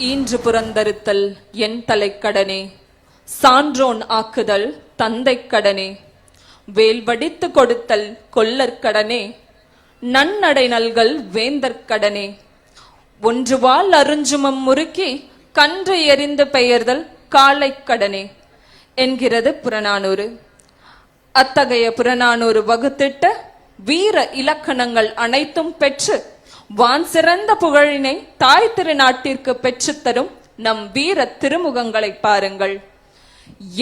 ஈன்று புறந்தறுத்தல் என் தலைக்கடனே. சான்றோன் ஆக்குதல் தந்தைக் கடனே. வேல் கொடுத்தல் கொல்லற்கடனே நன்னடை நல்கள் வேந்தற்கடனே ஒன்றுவால் அருஞ்சுமம் முறுக்கி கன்று எறிந்து பெயர்தல் காலைக்கடனே என்கிறது புறநானூறு. அத்தகைய புறநானூறு வகுத்திட்ட வீர இலக்கணங்கள் அனைத்தும் பெற்று வான் சிறந்த புகழினை தாய் திருநாட்டிற்கு பெற்றுத்தரும் நம் வீர திருமுகங்களை பாருங்கள்.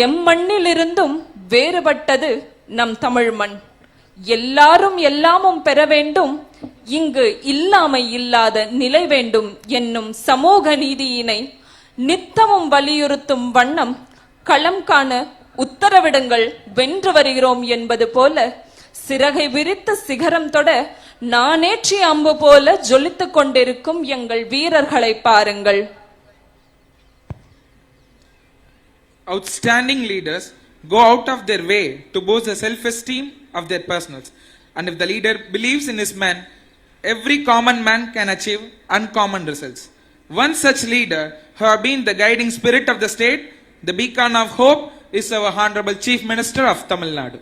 எம்மண்ணிலிருந்தும் வேறுபட்டது நம் தமிழ் மண். எல்லாரும் எல்லாமும் பெற வேண்டும் இங்கு இல்லாமை இல்லாத நிலை வேண்டும் என்னும் சமூக நீதியினை நித்தமும் வலியுறுத்தும் வண்ணம் களம் காண உத்தரவிடுங்கள். வென்று வருகிறோம் என்பது போல சிறகை விரித்து சிகரம் தொட நானேற்றிய அம்பு போல ஜொலித்துக் கொண்டிருக்கும் எங்கள் வீரர்களை பாருங்கள் Outstanding leaders go out of their way to boost the self esteem of their personals. And if the leader believes in his men, every common man can achieve uncommon results. One such leader, who have been the guiding spirit of the state, the beacon of hope, is our Honorable Chief Minister of Tamil Nadu.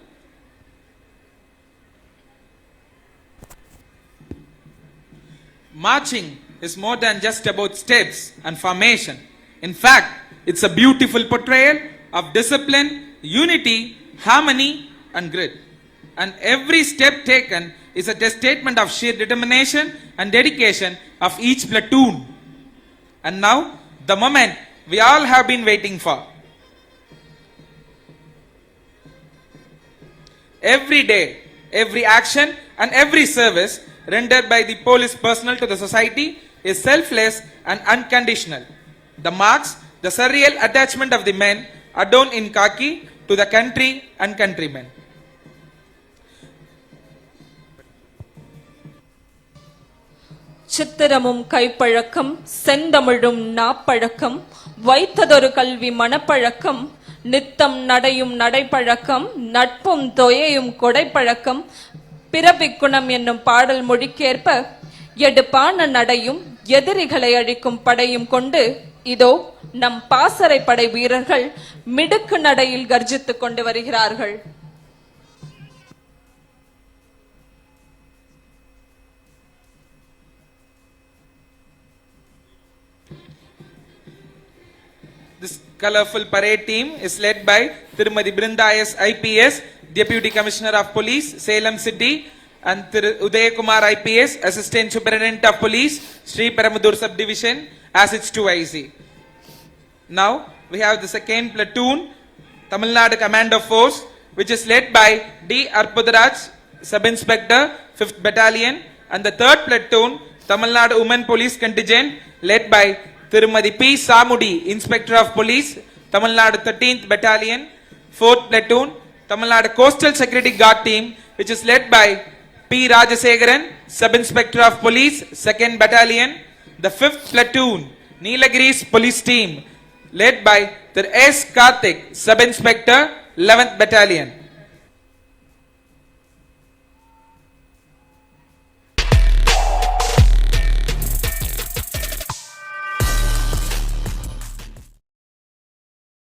Marching is more than just about steps and formation. In fact, it's a beautiful portrayal of discipline, unity, harmony, and grit. And every step taken is a statement of sheer determination and dedication of each platoon. And now, the moment we all have been waiting for. Every day, every action, and every service rendered by the police personnel to the society is selfless and unconditional. The marks the surreal attachment of the men adorned in khaki to the country and countrymen. சித்திரமும் கைப்பழக்கம் செந்தமிழும் நாப்பழக்கம் வைத்ததொரு கல்வி மனப்பழக்கம் நித்தம் நடையும் நடைப்பழக்கம் நட்பும் தொயையும் கொடைப்பழக்கம் பிறப்பிக்குணம் என்னும் பாடல் மொழிக்கேற்ப எடுப்பான நடையும் எதிரிகளை அழிக்கும் படையும் கொண்டு இதோ நம் பாசறை படை வீரர்கள் மிடுக்கு நடையில் கர்ஜித்துக் கொண்டு வருகிறார்கள். This colorful parade team is led by Tirumadi Brinda IPS, Deputy Commissioner of Police, Salem City, and Thiru Udaya Kumar IPS, Assistant Superintendent of Police, Sri Paramudur Subdivision, as its 2IC. Now, we have the second platoon, Tamil Nadu Commando Force, which is led by D. Arpudaraj, Sub-Inspector, 5th Battalion, and the third platoon, Tamil Nadu Women Police Contingent, led by Tirumadi P. Samudi, Inspector of Police, Tamil Nadu 13th Battalion, 4th platoon, Tamil Nadu Coastal Security Guard Team, which is led by P. Rajasegaran, Sub-Inspector of Police, 2nd Battalion, the 5th platoon, Neelagiris Police Team, led by the S. Karthik, Sub-Inspector, 11th Battalion.